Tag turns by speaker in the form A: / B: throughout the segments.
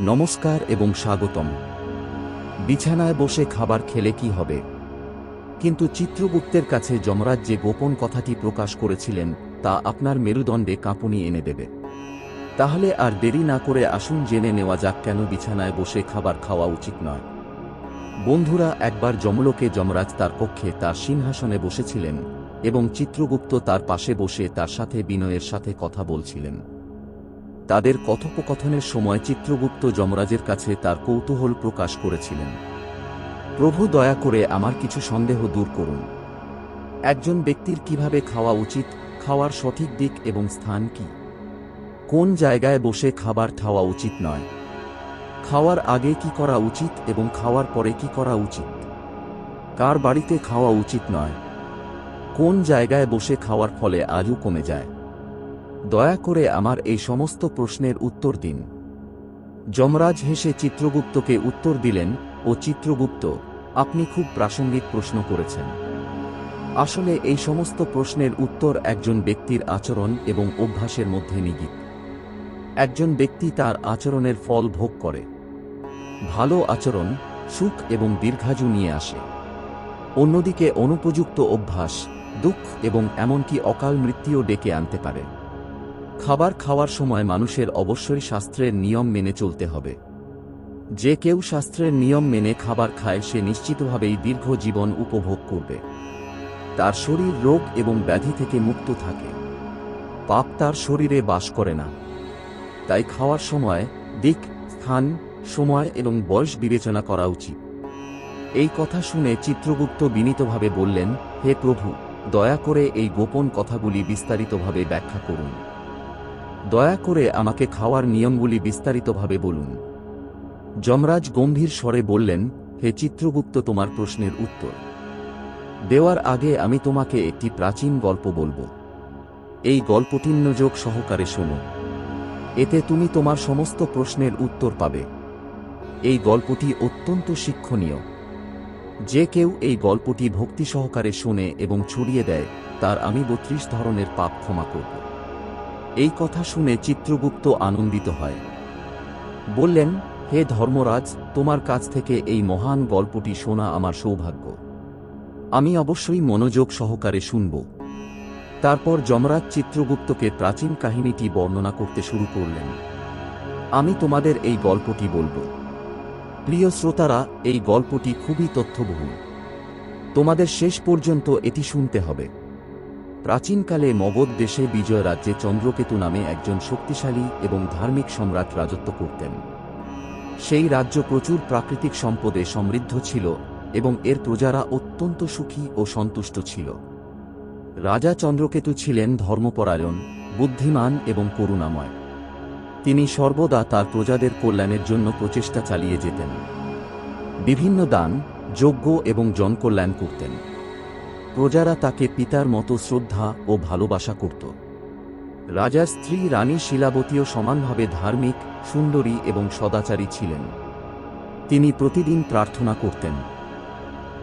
A: নমস্কার এবং স্বাগতম। বিছানায় বসে খাবার খেলে কি হবে? কিন্তু চিত্রগুপ্তের কাছে যমরাজ যে গোপন কথাটি প্রকাশ করেছিলেন, তা আপনার মেরুদণ্ডে কাঁপুনি এনে দেবে। তাহলে আর দেরি না করে আসুন জেনে নেওয়া যাক কেন বিছানায় বসে খাবার খাওয়া উচিত নয়। বন্ধুরা, একবার যমলোকে যমরাজ তার কক্ষে তার সিংহাসনে বসেছিলেন এবং চিত্রগুপ্ত তার পাশে বসে তার সাথে বিনয়ের সাথে কথা বলছিলেন। তাদের কথোপকথনের সময় চিত্রগুপ্ত যমরাজের কাছে তার কৌতূহল প্রকাশ করেছিলেন। প্রভু দয়া করে আমার কিছু সন্দেহ দূর করুন। একজন ব্যক্তির কীভাবে খাওয়া উচিত, খাওয়ার সঠিক দিক এবং স্থান কি? কোন জায়গায় বসে খাবার খাওয়া উচিত নয়? খাওয়ার আগে কি করা উচিত এবং খাওয়ার পরে কি করা উচিত? কার বাড়িতে খাওয়া উচিত নয়? কোন জায়গায় বসে খাওয়ার ফলে আজও কমে যায়? দয়া করে আমার এই সমস্ত প্রশ্নের উত্তর দিন। যমরাজ হেসে চিত্রগুপ্তকে উত্তর দিলেন, ও চিত্রগুপ্ত, আপনি খুব প্রাসঙ্গিক প্রশ্ন করেছেন। আসলে এই সমস্ত প্রশ্নের উত্তর একজন ব্যক্তির আচরণ এবং অভ্যাসের মধ্যে নিগিত একজন ব্যক্তি তার আচরণের ফল ভোগ করে। ভালো আচরণ, সুখ এবং দীর্ঘায়ু নিয়ে আসে। অন্যদিকে অনুপযুক্ত অভ্যাস, দুঃখ এবং এমনকি অকাল মৃত্যুও ডেকে আনতে পারে। খাবার খাওয়ার সময় মানুষের অবশ্যই শাস্ত্রের নিয়ম মেনে চলতে হবে। যে কেউ শাস্ত্রের নিয়ম মেনে খাবার খায়, সে নিশ্চিতভাবেই দীর্ঘ জীবন উপভোগ করবে। তার শরীর রোগ এবং ব্যাধি থেকে মুক্ত থাকে। পাপ তার শরীরে বাস করে না। তাই খাওয়ার সময় দিক, স্থান, সময় এবং বয়স বিবেচনা করা উচিত। এই কথা শুনে চিত্রগুপ্ত বিনীতভাবে বললেন, হে প্রভু, দয়া করে এই গোপন কথাগুলি বিস্তারিতভাবে ব্যাখ্যা করুন। দয়া করে আমাকে খাওয়ার নিয়মগুলি বিস্তারিতভাবে বলুন। যমরাজ গম্ভীর স্বরে বললেন, হে চিত্রগুপ্ত, তোমার প্রশ্নের উত্তর। দেওয়ার আগে আমি তোমাকে একটি প্রাচীন গল্প বলব। এই গল্পটি নোযোগ সহকারে শোনো। এতে তুমি তোমার সমস্ত প্রশ্নের উত্তর পাবে। এই গল্পটি অত্যন্ত শিক্ষণীয়। যে কেউ এই গল্পটি ভক্তি সহকারে শোনে এবং ছড়িয়ে দেয়, তার আমি বত্রিশ ধরনের পাপ ক্ষমা করব। এই কথা শুনে চিত্রগুপ্ত আনন্দিত হয়। বললেন, হে ধর্মরাজ, তোমার কাছ থেকে এই মহান গল্পটি শোনা আমার সৌভাগ্য। আমি অবশ্যই মনোযোগ সহকারে শুনব। তারপর যমরাজ চিত্রগুপ্তকে প্রাচীন কাহিনীটি বর্ণনা করতে শুরু করলেন। আমি তোমাদের এই গল্পটি বলব। প্রিয় শ্রোতারা, এই গল্পটি খুবই তথ্যবহুল। তোমাদের শেষ পর্যন্ত এটি শুনতে হবে। প্রাচীনকালে মগধ দেশে বিজয় রাজ্যে চন্দ্রকেতু নামে একজন শক্তিশালী এবং ধার্মিক সম্রাট রাজত্ব করতেন। সেই রাজ্য প্রচুর প্রাকৃতিক সম্পদে সমৃদ্ধ ছিল এবং এর প্রজারা অত্যন্ত সুখী ও সন্তুষ্ট ছিল। রাজা চন্দ্রকেতু ছিলেন ধর্মপরায়ণ, বুদ্ধিমান এবং করুণাময়। তিনি সর্বদা তার প্রজাদের কল্যাণের জন্য প্রচেষ্টা চালিয়ে যেতেন। বিভিন্ন দান, যজ্ঞ এবং জনকল্যাণ করতেন। প্রজারা তাকে পিতার মতো শ্রদ্ধা ও ভালোবাসা করত। রাজার স্ত্রী রানী শিলাবতীও সমানভাবে ধার্মিক, সুন্দরী এবং সদাচারী ছিলেন। তিনি প্রতিদিন প্রার্থনা করতেন।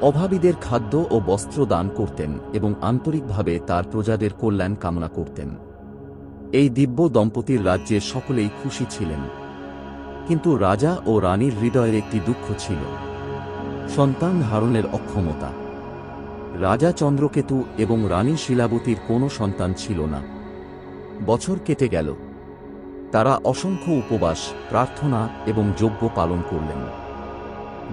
A: অভাবীদের খাদ্য ও বস্ত্র দান করতেন এবং আন্তরিকভাবে তার প্রজাদের কল্যাণ কামনা করতেন। এই দিব্য দম্পতির রাজ্যে সকলেই খুশি ছিলেন। কিন্তু রাজা ও রানীর হৃদয়ের একটি দুঃখ ছিল। সন্তান ধারণের অক্ষমতা। রাজা চন্দ্রকেতু এবং রানী শিলাবতীর কোনো সন্তান ছিল না। বছর কেটে গেল। তারা অসংখ্য উপবাস, প্রার্থনা এবং যজ্ঞ পালন করলেন।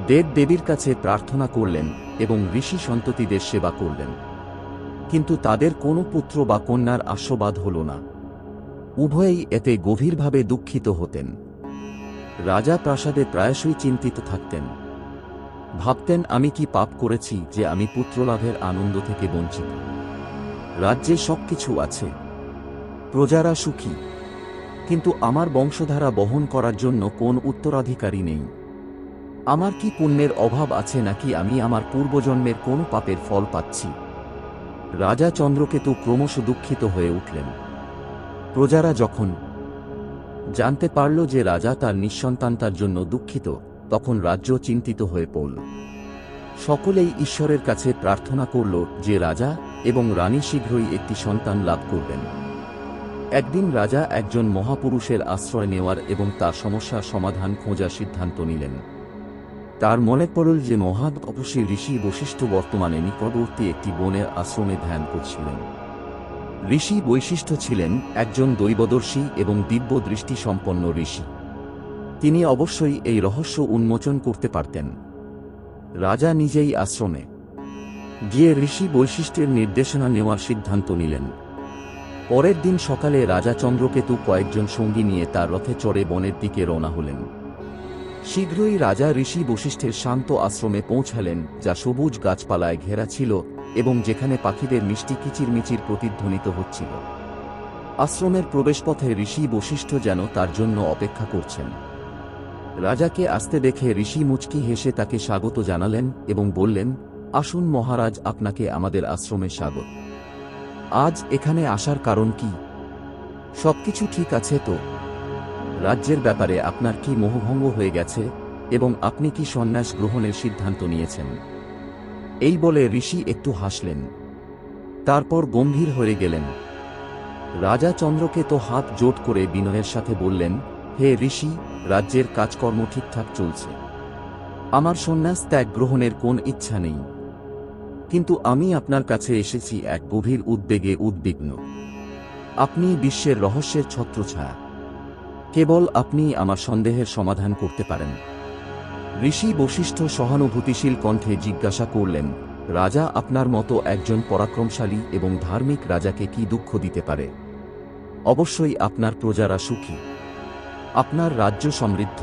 A: দেব দেবীর কাছে প্রার্থনা করলেন এবং ঋষি সন্ততিদের সেবা করলেন। কিন্তু তাদের কোনো পুত্র বা কন্যার আশীর্বাদ হল না। উভয়েই এতে গভীরভাবে দুঃখিত হতেন। রাজা প্রাসাদে প্রায়শই চিন্তিত থাকতেন। ভাবতেন, আমি কি পাপ করেছি যে আমি পুত্রলাভের আনন্দ থেকে বঞ্চিত? রাজ্যে সবকিছু আছে। প্রজারা সুখী। কিন্তু আমার বংশধারা বহন করার জন্য কোন উত্তরাধিকারী নেই। আমার কি পুণ্যের অভাব আছে নাকি আমি আমার পূর্বজন্মের কোন পাপের ফল পাচ্ছি? রাজা চন্দ্রকেতু ক্রমশ দুঃখিত হয়ে উঠলেন। প্রজারা যখন জানতে পারল যে রাজা তার নিঃসন্তানতার জন্য দুঃখিত তখন রাজ্য চিন্তিত হয়ে পড়ল। সকলেই ঈশ্বরের কাছে প্রার্থনা করল যে রাজা এবং রানী শীঘ্রই একটি সন্তান লাভ করবেন। একদিন রাজা একজন মহাপুরুষের আশ্রয় নেওয়ার এবং তার সমস্যার সমাধান খোঁজার সিদ্ধান্ত নিলেন। তার মনে পড়ল যে মহা তপস্বী ঋষি বৈশিষ্ট্য বর্তমানে নিকটবর্তী একটি বনের আশ্রমে ধ্যান করছিলেন। ঋষি বৈশিষ্ট্য ছিলেন একজন দৈবদর্শী এবং দিব্য দৃষ্টি সম্পন্ন ঋষি। তিনি অবশ্যই এই রহস্য উন্মোচন করতে পারতেন। রাজা নিজেই আশ্রমে। গিয়ে ঋষি বৈশিষ্ট্যের নির্দেশনা নেওয়ার সিদ্ধান্ত নিলেন। পরের দিন সকালে রাজা চন্দ্রকেতু কয়েকজন সঙ্গী নিয়ে তার রথে চড়ে বনের দিকে রওনা হলেন। শীঘ্রই রাজা ঋষি বশিষ্ঠের শান্ত আশ্রমে পৌঁছালেন, যা সবুজ গাছপালায় ঘেরা ছিল এবং যেখানে পাখিদের মিষ্টি কিচিরমিচির প্রতিধ্বনিত হচ্ছিল। আশ্রমের প্রবেশপথে ঋষি বশিষ্ঠ যেন তার জন্য অপেক্ষা করছেন। রাজাকে আসতে দেখে ঋষি মুচকি হেসে তাকে স্বাগত জানালেন এবং বললেন, আসুন মহারাজ, আপনাকে আমাদের আশ্রমে স্বাগত। আজ এখানে আসার কারণ কি? সবকিছু ঠিক আছে তো। রাজ্যের ব্যাপারে আপনার কি মোহভঙ্গ হয়ে গেছে এবং আপনি কি সন্ন্যাস গ্রহণের সিদ্ধান্ত নিয়েছেন? এই বলে ঋষি একটু হাসলেন। তারপর গম্ভীর হয়ে গেলেন। রাজা চন্দ্রকে তো হাত জোট করে বিনয়ের সাথে বললেন, হে ঋষি রাজ্যের কাজকর্ম ঠিকঠাক চলছে। আমার সন্ন্যাস ত্যাগ গ্রহণের কোন ইচ্ছা নেই। কিন্তু আমি আপনার কাছে এসেছি এক গভীর উদ্বেগে উদ্বিগ্ন। আপনি বিশ্বের রহস্যের ছত্রছায়া। কেবল আপনি আমার সন্দেহের সমাধান করতে পারেন। ঋষি বশিষ্ঠ সহানুভূতিশীল কণ্ঠে জিজ্ঞাসা করলেন, রাজা আপনার মতো একজন পরাক্রমশালী এবং ধার্মিক রাজাকে কি দুঃখ দিতে পারে? অবশ্যই আপনার প্রজারা সুখী। আপনার রাজ্য সমৃদ্ধ।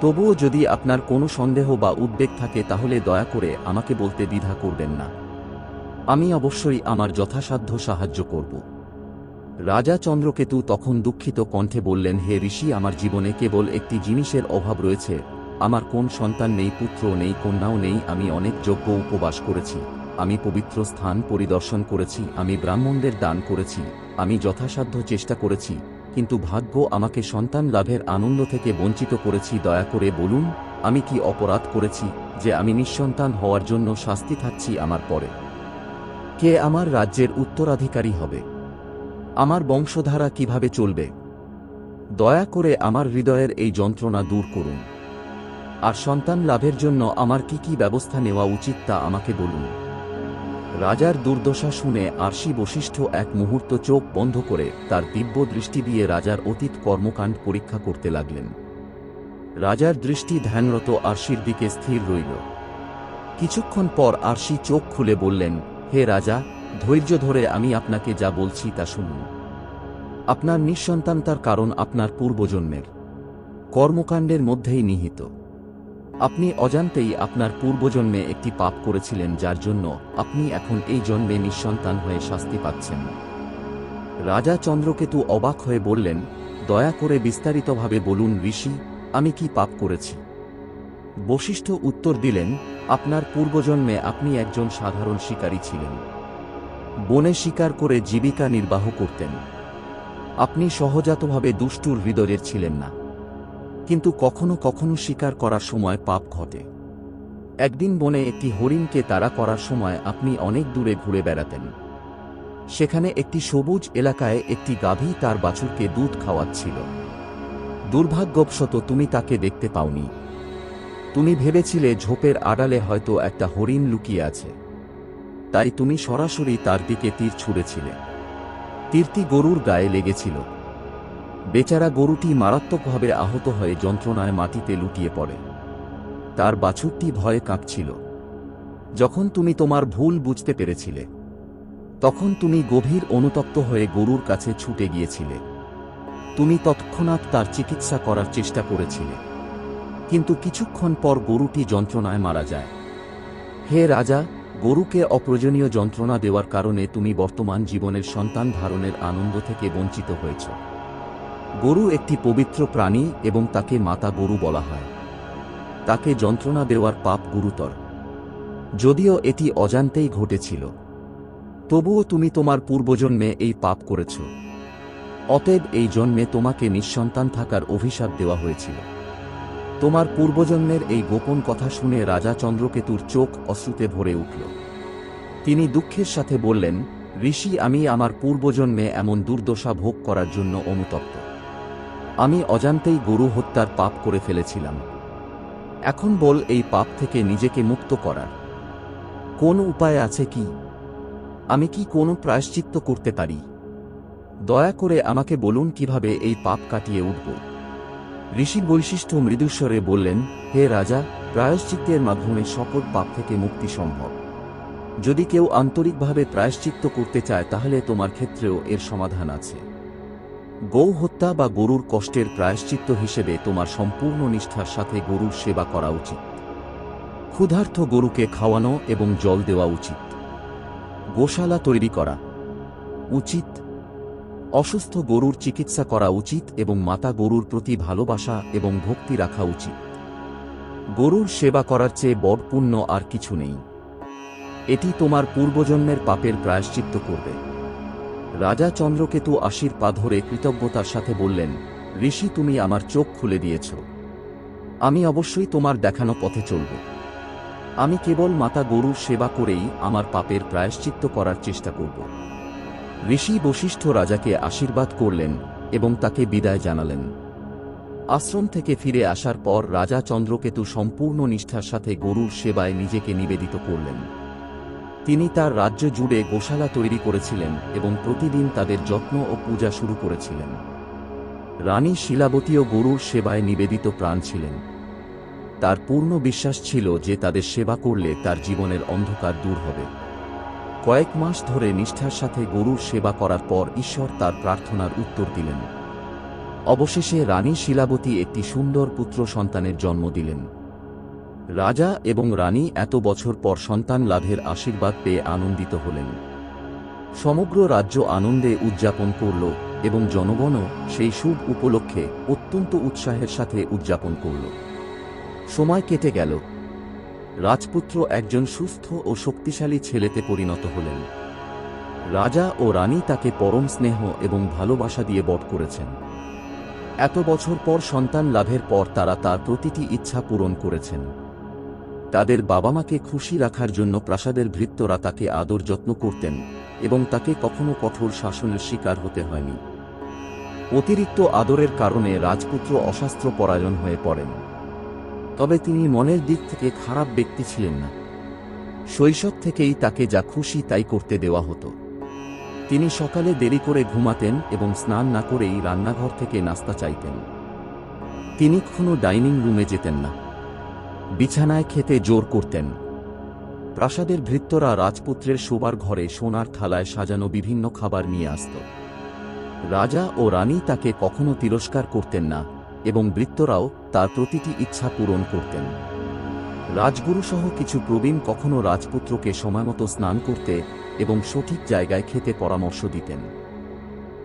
A: তবুও যদি আপনার কোনো সন্দেহ বা উদ্বেগ থাকে তাহলে দয়া করে আমাকে বলতে দ্বিধা করবেন না। আমি অবশ্যই আমার যথাসাধ্য সাহায্য করব। রাজা চন্দ্রকেতু তখন দুঃখিত কণ্ঠে বললেন, হে ঋষি, আমার জীবনে কেবল একটি জিনিসের অভাব রয়েছে। আমার কোন সন্তান নেই, পুত্র নেই, কন্যাও নেই, আমি অনেক যোগ্য উপবাস করেছি। আমি পবিত্র স্থান পরিদর্শন করেছি, আমি ব্রাহ্মণদের দান করেছি, আমি যথাসাধ্য চেষ্টা করেছি। কিন্তু ভাগ্য আমাকে সন্তান লাভের আনন্দ থেকে বঞ্চিত করেছি, দয়া করে বলুন, আমি কি অপরাধ করেছি যে আমি নিঃসন্তান হওয়ার জন্য শাস্তি থাকছি আমার পরে? কে আমার রাজ্যের উত্তরাধিকারী হবে? আমার বংশধারা কীভাবে চলবে? দয়া করে আমার হৃদয়ের এই যন্ত্রণা দূর করুন। আর সন্তান লাভের জন্য আমার কি কি ব্যবস্থা নেওয়া উচিত তা আমাকে বলুন। রাজার দুর্দশা শুনে আরশি বশিষ্ঠ এক মুহূর্ত চোখ বন্ধ করে তার দিব্য দৃষ্টি দিয়ে রাজার অতীত কর্মকাণ্ড পরীক্ষা করতে লাগলেন। রাজার দৃষ্টি ধ্যানরত আরশির দিকে স্থির রইল। কিছুক্ষণ পর আরশি চোখ খুলে বললেন, হে রাজা, ধৈর্য ধরে আমি আপনাকে যা বলছি তা শুনুন। আপনার নিঃসন্তানতার কারণ আপনার পূর্বজন্মের। কর্মকাণ্ডের মধ্যেই নিহিত। আপনি অজান্তেই আপনার পূর্বজন্মে একটি পাপ করেছিলেন যার জন্য আপনি এখন এই জন্মে নিঃসন্তান হয়ে শাস্তি পাচ্ছেন। রাজা চন্দ্রকেতু অবাক হয়ে বললেন, দয়া করে বিস্তারিতভাবে বলুন ঋষি, আমি কি পাপ করেছি? বশিষ্ঠ উত্তর দিলেন, আপনার পূর্বজন্মে আপনি একজন সাধারণ শিকারী ছিলেন। বনে শিকার করে জীবিকা নির্বাহ করতেন। আপনি সহজাতভাবে দুষ্টুর হৃদয়ের ছিলেন না। কিন্তু কখনো কখনো শিকার করার সময় পাপ ঘটে। একদিন বনে একটি হরিণকে তাড়া করার সময় আপনি অনেক দূরে ঘুরে বেড়াতেন। সেখানে একটি সবুজ এলাকায় একটি গাভী তার বাছুরকে দুধ খাওয়াচ্ছিল। দুর্ভাগ্যবশত তুমি তাকে দেখতে পাওনি। তুমি ভেবেছিলে ঝোপের আড়ালে হয়তো একটা হরিণ লুকিয়ে আছে। তাই তুমি সরাসরি তার দিকে তীর ছুঁড়েছিলে। তীরটি গরুর গায়ে লেগেছিল। বেচারা গরুটি মারাত্মকভাবে আহত হয়ে যন্ত্রণায় মাটিতে লুটিয়ে পড়ে। তার বাছুরটি ভয়ে কাঁপছিল। যখন তুমি তোমার ভুল বুঝতে পেরেছিলে, তখন তুমি গভীর অনুতপ্ত হয়ে গরুর কাছে ছুটে গিয়েছিলে। তুমি তৎক্ষণাৎ তার চিকিৎসা করার চেষ্টা করেছিলে। কিন্তু কিছুক্ষণ পর গরুটি যন্ত্রণায় মারা যায়। হে রাজা, গরুকে অপ্রয়োজনীয় যন্ত্রণা দেওয়ার কারণে তুমি বর্তমান জীবনের সন্তান ধারণের আনন্দ থেকে বঞ্চিত হয়েছ। গরু একটি পবিত্র প্রাণী এবং তাকে মাতা গরু বলা হয়। তাকে যন্ত্রণা দেওয়ার পাপ গুরুতর। যদিও এটি অজান্তেই ঘটেছিল। তবুও তুমি তোমার পূর্বজন্মে এই পাপ করেছ। অতএব এই জন্মে তোমাকে নিঃসন্তান থাকার অভিশাপ দেওয়া হয়েছিল। তোমার পূর্বজন্মের এই গোপন কথা শুনে রাজা চন্দ্রকেতুর চোখ অশ্রুতে ভরে উঠল। তিনি দুঃখের সাথে বললেন, ঋষি, আমি আমার পূর্বজন্মে এমন দুর্দশা ভোগ করার জন্য অনুতপ্ত। আমি অজান্তেই গরু হত্যার পাপ করে ফেলেছিলাম। এখন বল এই পাপ থেকে নিজেকে মুক্ত করার। কোন উপায় আছে কি? আমি কি কোনো প্রায়শ্চিত্ত করতে পারি? দয়া করে আমাকে বলুন কীভাবে এই পাপ কাটিয়ে উঠব। ঋষি বৈশিষ্ট্য মৃদুস্বরে বললেন, হে রাজা, প্রায়শ্চিত্তের মাধ্যমে সকল পাপ থেকে মুক্তি সম্ভব। যদি কেউ আন্তরিকভাবে প্রায়শ্চিত্ত করতে চায় তাহলে তোমার ক্ষেত্রেও এর সমাধান আছে। গৌ হত্যা বা গরুর কষ্টের প্রায়শ্চিত্ত হিসেবে তোমার সম্পূর্ণ নিষ্ঠার সাথে গরুর সেবা করা উচিত। ক্ষুধার্থ গরুকে খাওয়ানো এবং জল দেওয়া উচিত। গোশালা তৈরি করা উচিত। অসুস্থ গরুর চিকিৎসা করা উচিত এবং মাতা গরুর প্রতি ভালোবাসা এবং ভক্তি রাখা উচিত। গরুর সেবা করার চেয়ে পুণ্য আর কিছু নেই। এটি তোমার পূর্বজন্মের পাপের প্রায়শ্চিত্ত করবে। রাজা চন্দ্রকেতু আশির পা ধরে কৃতজ্ঞতার সাথে বললেন, ঋষি, তুমি আমার চোখ খুলে দিয়েছ। আমি অবশ্যই তোমার দেখানো পথে চলব। আমি কেবল মাতা গরুর সেবা করেই আমার পাপের প্রায়শ্চিত্ত করার চেষ্টা করব ঋষি বশিষ্ঠ রাজাকে আশীর্বাদ করলেন এবং তাকে বিদায় জানালেন। আশ্রম থেকে ফিরে আসার পর রাজা চন্দ্রকেতু সম্পূর্ণ নিষ্ঠার সাথে গরুর সেবায় নিজেকে নিবেদিত করলেন। তিনি তার রাজ্য জুড়ে গোশালা তৈরি করেছিলেন এবং প্রতিদিন তাদের যত্ন ও পূজা শুরু করেছিলেন। রানী শিলাবতীও গরুর সেবায় নিবেদিত প্রাণ ছিলেন। তার পূর্ণ বিশ্বাস ছিল যে তাদের সেবা করলে তার জীবনের অন্ধকার দূর হবে। কয়েক মাস ধরে নিষ্ঠার সাথে গরুর সেবা করার পর ঈশ্বর তার প্রার্থনার উত্তর দিলেন। অবশেষে রানী শিলাবতী একটি সুন্দর পুত্র সন্তানের জন্ম দিলেন। রাজা এবং রানী এত বছর পর সন্তান লাভের আশীর্বাদ পেয়ে আনন্দিত হলেন। সমগ্র রাজ্য আনন্দে উদযাপন করল এবং জনগণও সেই শুভ উপলক্ষে অত্যন্ত উৎসাহের সাথে উদযাপন করল। সময় কেটে গেল। রাজপুত্র একজন সুস্থ ও শক্তিশালী ছেলেতে পরিণত হলেন। রাজা ও রানী তাকে পরম স্নেহ এবং ভালোবাসা দিয়ে বট করেছেন। এত বছর পর সন্তান লাভের পর তারা তার প্রতিটি ইচ্ছা পূরণ করেছেন। তাদের বাবা মাকে খুশি রাখার জন্য প্রাসাদের ভৃত্যরা তাকে আদর যত্ন করতেন এবং তাকে কখনো কঠোর শাসনের শিকার হতে হয়নি। অতিরিক্ত আদরের কারণে রাজপুত্র অশাস্ত্র পরায়ণ হয়ে পড়েন। তবে তিনি মনের দিক থেকে খারাপ ব্যক্তি ছিলেন না। শৈশব থেকেই তাকে যা খুশি তাই করতে দেওয়া হতো। তিনি সকালে দেরি করে ঘুমাতেন এবং স্নান না করেই রান্নাঘর থেকে নাস্তা চাইতেন। তিনি কখনো ডাইনিং রুমে যেতেন না। বিছানায় খেতে জোর করতেন। প্রাসাদের ভৃত্যরা রাজপুত্রের শোবার ঘরে সোনার থালায় সাজানো বিভিন্ন খাবার নিয়ে আসত। রাজা ও রানী তাকে কখনো তিরস্কার করতেন না এবং বৃত্তরাও তার প্রতিটি ইচ্ছা পূরণ করতেন। রাজগুরুসহ কিছু প্রবীণ কখনো রাজপুত্রকে সময়মতো স্নান করতে এবং সঠিক জায়গায় খেতে পরামর্শ দিতেন।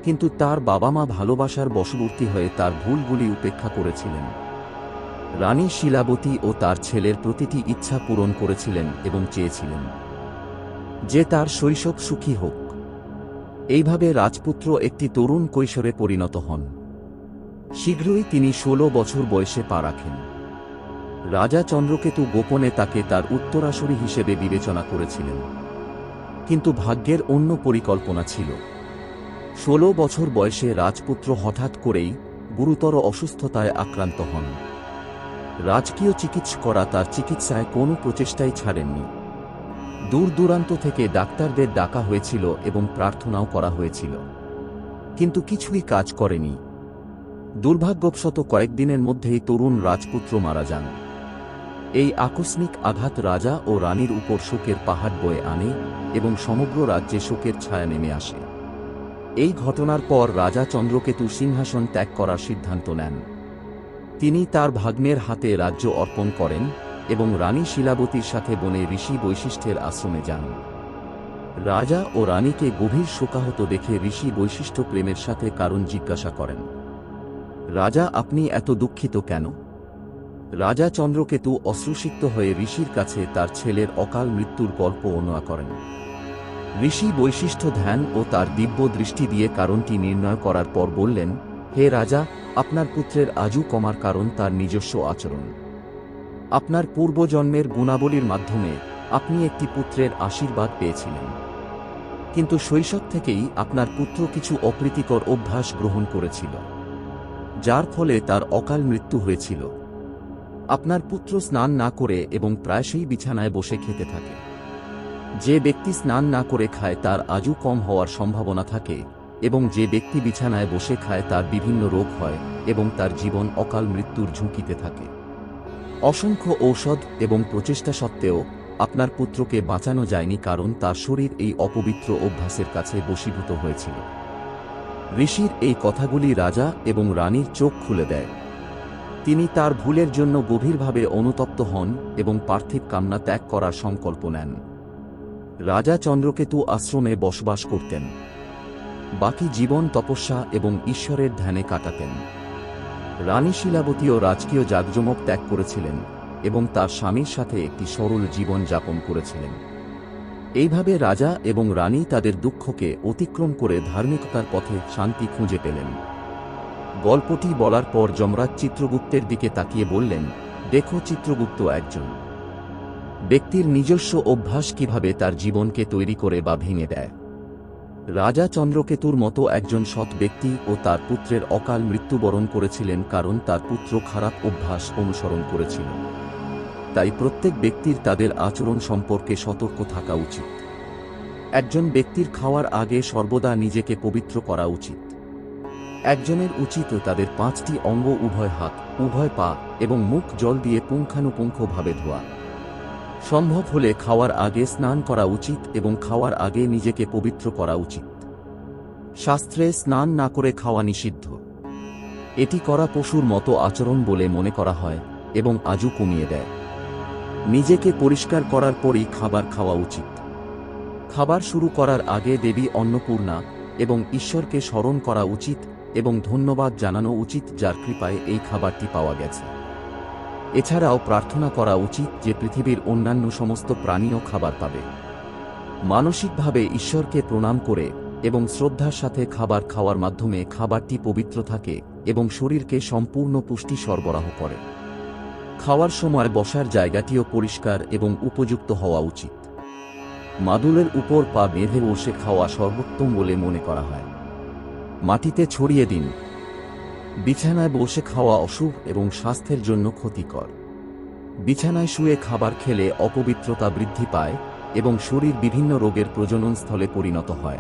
A: কিন্তু তার বাবা মা ভালোবাসার বশবর্তী হয়ে তার ভুলগুলি উপেক্ষা করেছিলেন। রানী শিলাবতী ও তার ছেলের প্রতিটি ইচ্ছা পূরণ করেছিলেন এবং চেয়েছিলেন যে তার শৈশব সুখী হোক। এইভাবে রাজপুত্র একটি তরুণ কৈশোরে পরিণত হন। শীঘ্রই তিনি ষোলো বছর বয়সে পা রাখেন। রাজা চন্দ্রকেতু গোপনে তাকে তার উত্তরাসরী হিসেবে বিবেচনা করেছিলেন। কিন্তু ভাগ্যের অন্য পরিকল্পনা ছিল। ষোলো বছর বয়সে রাজপুত্র হঠাৎ করেই গুরুতর অসুস্থতায় আক্রান্ত হন। রাজকীয় চিকিৎসা করা তার চিকিৎসায় কোনো প্রচেষ্টাই ছাড়েননি। দূর দূরান্ত থেকে ডাক্তারদের ডাকা হয়েছিল এবং প্রার্থনাও করা হয়েছিল। কিন্তু কিছুই কাজ করেনি। দুর্ভাগ্যবশত কয়েকদিনের মধ্যেই তরুণ রাজপুত্র মারা যান। এই আকস্মিক আঘাত রাজা ও রানীর উপর শোকের পাহাড় বয়ে আনে এবং সমগ্র রাজ্যে শোকের ছায়া নেমে আসে। এই ঘটনার পর রাজা চন্দ্রকেতু সিংহাসন ত্যাগ করার সিদ্ধান্ত নেন। তিনি তার ভাগ্নের হাতে রাজ্য অর্পণ করেন এবং রানী শিলাবতীর সাথে বনে ঋষি বৈশিষ্ট্যের আশ্রমে যান। রাজা ও রানীকে গভীর শোকাহত দেখে ঋষি বৈশিষ্ট্য প্রেমের সাথে কারণ জিজ্ঞাসা করেন, রাজা, আপনি এত দুঃখিত কেন? রাজা চন্দ্রকেতু অশ্রুসিক্ত হয়ে ঋষির কাছে তার ছেলের অকাল মৃত্যুর গল্প বর্ণনা করেন। ঋষি বৈশিষ্ট্য ধ্যান ও তার দিব্য দৃষ্টি দিয়ে কারণটি নির্ণয় করার পর বললেন হে রাজা, আপনার পুত্রের আজু কমার কারণ তার নিজস্ব আচরণ। আপনার পূর্বজন্মের গুণাবলীর মাধ্যমে আপনি একটি পুত্রের আশীর্বাদ পেয়েছিলেন। কিন্তু শৈশব থেকেই আপনার পুত্র কিছু অপ্রীতিকর অভ্যাস গ্রহণ করেছিল, যার ফলে তার অকাল মৃত্যু হয়েছিল। আপনার পুত্র স্নান না করে এবং প্রায়শই বিছানায় বসে খেতে থাকে। যে ব্যক্তি স্নান না করে খায় তার আজু কম হওয়ার সম্ভাবনা থাকে এবং যে ব্যক্তি বিছানায় বসে খায় তার বিভিন্ন রোগ হয় এবং তার জীবন অকাল মৃত্যুর ঝুঁকিতে থাকে। অসংখ্য ঔষধ এবং প্রচেষ্টা সত্ত্বেও আপনার পুত্রকে বাঁচানো যায়নি কারণ তার শরীর এই অপবিত্র অভ্যাসের কাছে বশীভূত হয়েছিল। ঋষির এই কথাগুলি রাজা এবং রানীর চোখ খুলে দেয়। তিনি তার ভুলের জন্য গভীরভাবে অনুতপ্ত হন এবং পার্থিব কামনা ত্যাগ করার সংকল্প নেন। রাজা চন্দ্রকেতু আশ্রমে বসবাস করতেন। বাকি জীবন তপস্যা এবং ঈশ্বরের ধ্যানে কাটাতেন। রানী শিলাবতীও রাজকীয় জাকজমক ত্যাগ করেছিলেন এবং তার স্বামীর সাথে একটি সরল জীবন যাপন করেছিলেন। এইভাবে রাজা এবং রানী তাদের দুঃখকে অতিক্রম করে ধার্মিকতার পথে শান্তি খুঁজে পেলেন। গল্পটি বলার পর যমরাজ চিত্রগুপ্তের দিকে তাকিয়ে বললেন, দেখো চিত্রগুপ্ত একজন। ব্যক্তির নিজস্ব অভ্যাস কীভাবে তার জীবনকে তৈরি করে বা ভেঙে দেয়? রাজা চন্দ্রকেতুর মতো একজন সৎ ব্যক্তি ও তার পুত্রের অকাল মৃত্যুবরণ করেছিলেন কারণ তার পুত্র খারাপ অভ্যাস অনুসরণ করেছিল। তাই প্রত্যেক ব্যক্তির তাদের আচরণ সম্পর্কে সতর্ক থাকা উচিত। একজন ব্যক্তির খাওয়ার আগে সর্বদা নিজেকে পবিত্র করা উচিত। একজনের উচিত তাদের পাঁচটি অঙ্গ উভয় হাত, উভয় পা এবং মুখ জল দিয়ে পুঙ্খানুপুঙ্খভাবে ধোয়া। সম্ভব হলে খাওয়ার আগে স্নান করা উচিত এবং খাওয়ার আগে নিজেকে পবিত্র করা উচিত। শাস্ত্রে স্নান না করে খাওয়া নিষিদ্ধ। এটি করা পশুর মতো আচরণ বলে মনে করা হয় এবং আজও কমিয়ে দেয়। নিজেকে পরিষ্কার করার পরই খাবার খাওয়া উচিত। খাবার শুরু করার আগে দেবী অন্নপূর্ণা এবং ঈশ্বরকে স্মরণ করা উচিত এবং ধন্যবাদ জানানো উচিত যার কৃপায় এই খাবারটি পাওয়া গেছে। এছাড়াও প্রার্থনা করা উচিত যে পৃথিবীর অন্যান্য সমস্ত প্রাণীও খাবার পাবে। মানসিকভাবে ঈশ্বরকে প্রণাম করে এবং শ্রদ্ধার সাথে খাবার খাওয়ার মাধ্যমে খাবারটি পবিত্র থাকে এবং শরীরকে সম্পূর্ণ পুষ্টি সরবরাহ করে। খাওয়ার সময় বসার জায়গাটিও পরিষ্কার এবং উপযুক্ত হওয়া উচিত। মাদুলের উপর পা বেঁধে বসে খাওয়া সর্বোত্তম বলে মনে করা হয়। মাটিতে ছড়িয়ে দিন। বিছানায় বসে খাওয়া অশুভ এবং স্বাস্থ্যের জন্য ক্ষতিকর। বিছানায় শুয়ে খাবার খেলে অপবিত্রতা বৃদ্ধি পায় এবং শরীর বিভিন্ন রোগের প্রজনন স্থলে পরিণত হয়।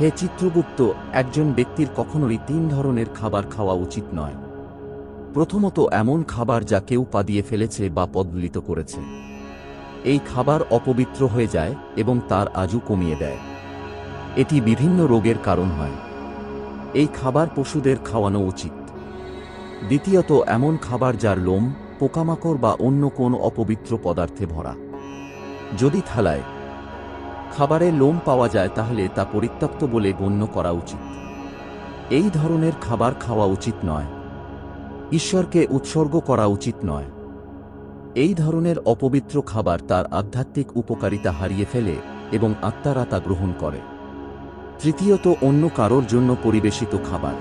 A: হে চিত্রগুপ্ত, একজন ব্যক্তির কখনোই তিন ধরনের খাবার খাওয়া উচিত নয়। প্রথমত এমন খাবার যা কেউ পা দিয়ে ফেলেছে বা পদলিত করেছে। এই খাবার অপবিত্র হয়ে যায় এবং তার আজু কমিয়ে দেয়। এটি বিভিন্ন রোগের কারণ হয়। এই খাবার পশুদের খাওয়ানো উচিত। দ্বিতীয়ত, এমন খাবার যার লোম, পোকামাকড় বা অন্য কোন অপবিত্র পদার্থে ভরা। যদি থালায় খাবারে লোম পাওয়া যায়, তাহলে তা পরিত্যক্ত বলে গণ্য করা উচিত। এই ধরনের খাবার খাওয়া উচিত নয়। ঈশ্বরকে উৎসর্গ করা উচিত নয়। এই ধরনের অপবিত্র খাবার তার আধ্যাত্মিক উপকারিতা হারিয়ে ফেলে এবং আত্মারা তা গ্রহণ করে। তৃতীয়ত অন্য কারোর জন্য পরিবেশিত খাবার।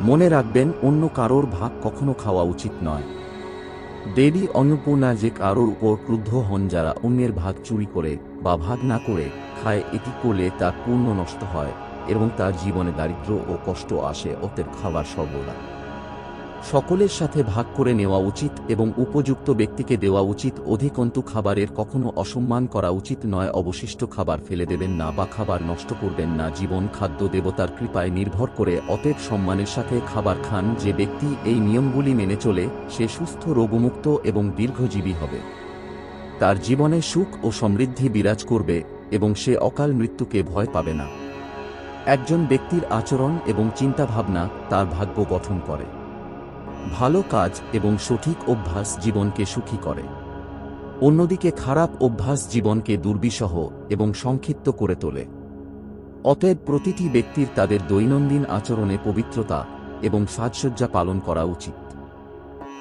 A: মনে রাখবেন, অন্য কারোর ভাগ কখনো খাওয়া উচিত নয়। দেবী অন্নপূর্ণা যে কারোর উপর ক্রুদ্ধ হন যারা অন্যের ভাগ চুরি করে বা ভাগ না করে খায়, এটি করলে তার পূর্ণ নষ্ট হয় এবং তার জীবনে দারিদ্র ও কষ্ট আসে ওদের খাবার সর্বদা। সকলের সাথে ভাগ করে নেওয়া উচিত এবং উপযুক্ত ব্যক্তিকে দেওয়া উচিত অধিকন্তু খাবারের কখনো অসম্মান করা উচিত নয়, অবশিষ্ট খাবার ফেলে দেবেন না বা খাবার নষ্ট করবেন না। জীবন, খাদ্য, দেবতার কৃপায় নির্ভর করে অতএব সম্মানের সাথে খাবার খান। যে ব্যক্তি এই নিয়মগুলি মেনে চলে, সে সুস্থ, রোগমুক্ত এবং দীর্ঘজীবী হবে। তার জীবনে সুখ ও সমৃদ্ধি বিরাজ করবে এবং সে অকাল মৃত্যুকে ভয় পাবে না। একজন ব্যক্তির আচরণ এবং চিন্তাভাবনা তার ভাগ্য গঠন করে। ভালো কাজ এবং সঠিক অভ্যাস জীবনকে সুখী করে। অন্যদিকে খারাপ অভ্যাস জীবনকে দুর্বিষহ এবং সংক্ষিপ্ত করে তোলে। অতএব প্রতিটি ব্যক্তির তাদের দৈনন্দিন আচরণে পবিত্রতা এবং সাজসজ্জা পালন করা উচিত।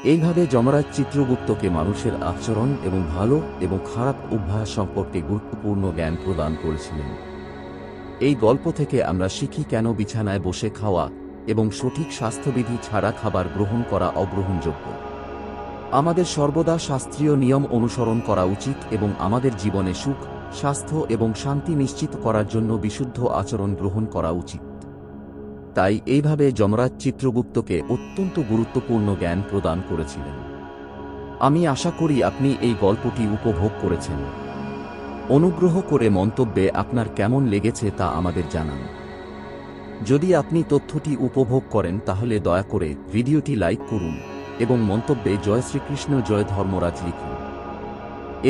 A: এইভাবে যমরাজ চিত্রগুপ্তকে মানুষের আচরণ এবং ভালো এবং খারাপ অভ্যাস সম্পর্কে গুরুত্বপূর্ণ জ্ঞান প্রদান করেছিলেন। এই গল্প থেকে আমরা শিখি কেন বিছানায় বসে খাওয়া এবং সঠিক স্বাস্থ্যবিধি ছাড়া খাবার গ্রহণ করা অগ্রহণযোগ্য। আমাদের সর্বদা শাস্ত্রীয় নিয়ম অনুসরণ করা উচিত এবং আমাদের জীবনে সুখ, স্বাস্থ্য এবং শান্তি নিশ্চিত করার জন্য বিশুদ্ধ আচরণ গ্রহণ করা উচিত। তাই এইভাবে যমরাজ চিত্রগুপ্তকে অত্যন্ত গুরুত্বপূর্ণ জ্ঞান প্রদান করেছিলেন। আমি আশা করি আপনি এই গল্পটি উপভোগ করেছেন। অনুগ্রহ করে মন্তব্যে আপনার কেমন লেগেছে তা আমাদের জানান। যদি আপনি তথ্যটি উপভোগ করেন, তাহলে দয়া করে ভিডিওটি লাইক করুন এবং মন্তব্যে জয় শ্রীকৃষ্ণ, জয় ধর্মরাজ লিখুন।